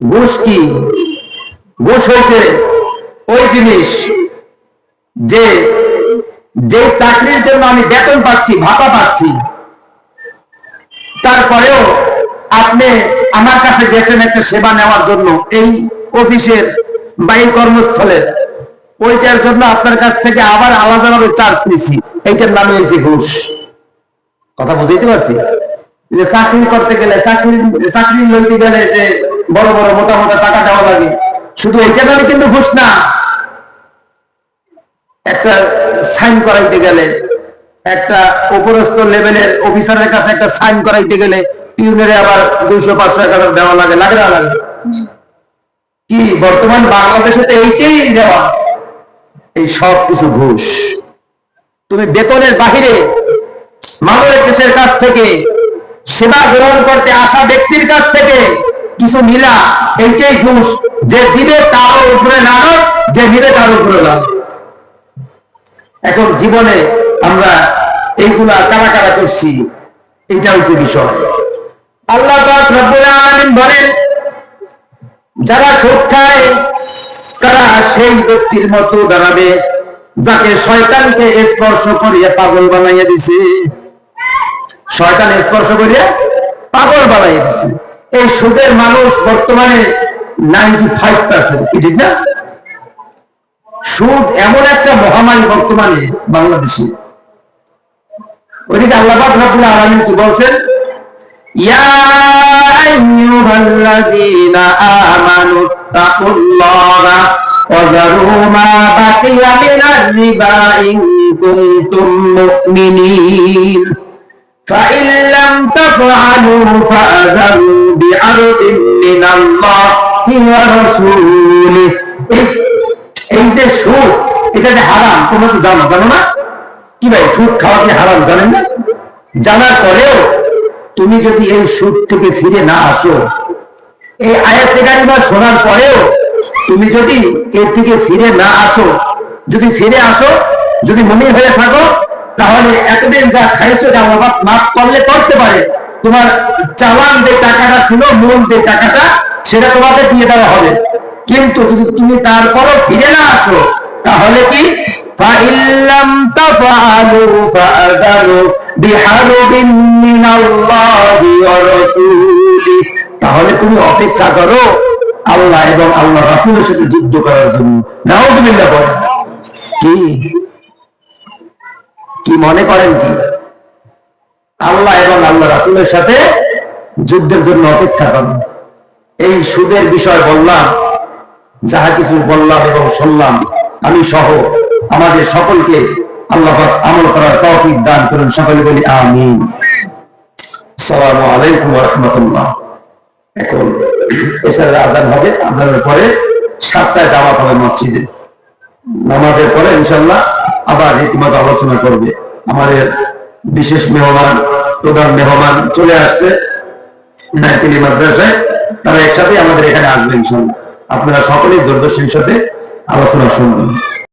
ঘুষ কি? হয়েছে ওই জিনিস যে যে চাকরির জন্য আমি বেতন পাচ্ছি, ভাতা পাচ্ছি, তারপরেও আপনি আমার কাছে গেছেন একটা সেবা নেওয়ার জন্য, এই অফিসের বা কর্মস্থলের ওইটার জন্য আপনার কাছ থেকে আবার আলাদাভাবে চার্জ নিছি এইটার নামে হয়েছে ঘুষ। কথা বুঝাইতে পারছি? যে চাকরি করতে গেলে, চাকরি চাকরি লইতে গেলে যে বড় বড় মোটা মোটা টাকা দেওয়া লাগে। শুধু নামে কিন্তু ঘুষ না। একটা সাইন করাইতে গেলে, একটা উপরস্থ লেভেলের অফিসারের কাছে একটা সাইন করাইতে গেলে পিউনের আবার দুইশো, পাঁচশো টাকা দেওয়া লাগে লাগে না, লাগে? কি, বর্তমান বাংলাদেশে তো এইটাই দেওয়া। এই সব কিছু ঘুষ। তুমি বেতনের বাহিরে মানবের দেশের কাছ থেকে সেবা গ্রহণ করতে আসা ব্যক্তির কাছ থেকে কিছু নিলা এইটাই ঘুষ। যে দিবে তার উপরে লাগাত যে নিবে তার উপরে লাগাত এখন জীবনে আমরা এইগুলা কারা কারা করছি এটা হচ্ছে বিষয়। আল্লাহ বলেন, যারা সুদ খায়, তারা সেই ব্যক্তির মতো দাঁড়াবে, যাকে শয়তানকে স্পর্শ করিয়া পাগল বানাইয়া দিছে। শয়তান স্পর্শ করিয়া পাগল বানাইয়া দিছে। এই সুদের মানুষ বর্তমানে নাইনটি ফাইভ পার্সেন্ট ঠিক না? সুদ এমন একটা মহামারী বর্তমানে বাংলাদেশে। ওইদিকে আল্লাহ রাবুল আলমিন কি বলছেন? ইয়া فإن لم تفعلوا فأذروا بعرض من الله ورسوله এই যে সুদ এটা যে হারাম তোমরা তো জানো জানো না কি ভাই সুদ খাওয়া কি হারাম জানেন না জানার পরেও তুমি যদি এই সুদ থেকে ফিরে না আসো এই আয়াত বা শোনার পরেও তুমি যদি এর থেকে ফিরে না আসো যদি ফিরে আসো যদি মনে হয়ে থাকো তাহলে এতদিন যা খাইছো যা অভাব মাফ করলে করতে পারে তোমার চালান যে টাকাটা ছিল মূল যে টাকাটা সেটা তোমাকে দিয়ে দেওয়া হবে কিন্তু যদি তুমি তারপরও ফিরে না আসো তাহলে কি فَإِن لَّمْ تَفْعَلُوا فَأَذَنُوا بِحَرْبٍ مِّنَ اللَّهِ وَرَسُولِهِ তাহলে তুমি অপেক্ষা করো আল্লাহ এবং আল্লাহ রাসূলের সাথে যুদ্ধ করার জন্য নাউযুবিল্লাহ বলেন কি কি মনে করেন কি? আল্লাহ এবং আল্লাহ রাসূলের সাথে যুদ্ধের জন্য অপেক্ষা করুন। এই সুদের বিষয় বললাম, যাহা কিছু বললাম এবং শুনলাম, আমি সহ আমাদের সকলকে আল্লাহ আমল করার তৌফিক দান করুন, সকলে বলি আমি আসসালামু আলাইকুম রাহমাতুল্লাহ। এখন এছাড়া আজান হবে, আজানের পরে সাতটায় জামাত হবে মসজিদে। নামাজের পরে ইনশাল্লাহ আবার হিকমত আলোচনা করবে। আমাদের বিশেষ মেহমান, প্রধান মেহমান চলে আসছে নাইতিলি মাদ্রাসায় তারা একসাথে আমাদের এখানে আসবেন আপনারা সকলেই দূরদর্শীর সাথে আলোচনা শুনবেন।